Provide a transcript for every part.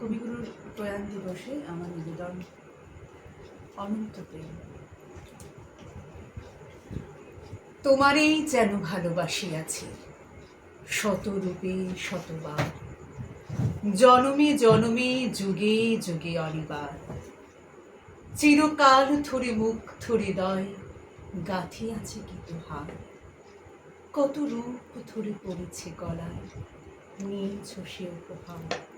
কবিগুরুর প্রয়াণ দিবসে আমার নিবেদন অনন্ত প্রেম। তোমারেই যেন ভালোবাসি ভালোবাসিয়াছি শতরূপে শতবার। জনমে জনমে, যুগে যুগে অনিবার। চিরকাল ধরে মুখ হৃদয় আছে কি তোহার। কত রূপ ধরে পড়েছে গলায়, নিয়েছ সে উপহার।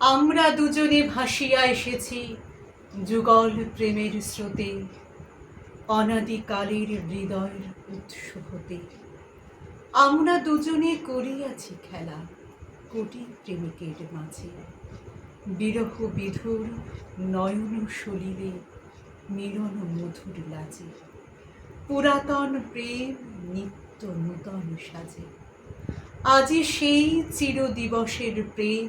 আমরা দুজনে ভাসিয়া এসেছি যুগল প্রেমের স্রোতে, অনাদিকালের হৃদয়ের উৎস হতে আমরা দুজনে করিয়াছি খেলা কোটি প্রেমিকের মাঝে। বিরহ বিধুর নয়ন সলিলে, মিলন মধুর লাজে। পুরাতন প্রেম নিত্য নূতন সাজে। আজি সেই চির দিবসের প্রেম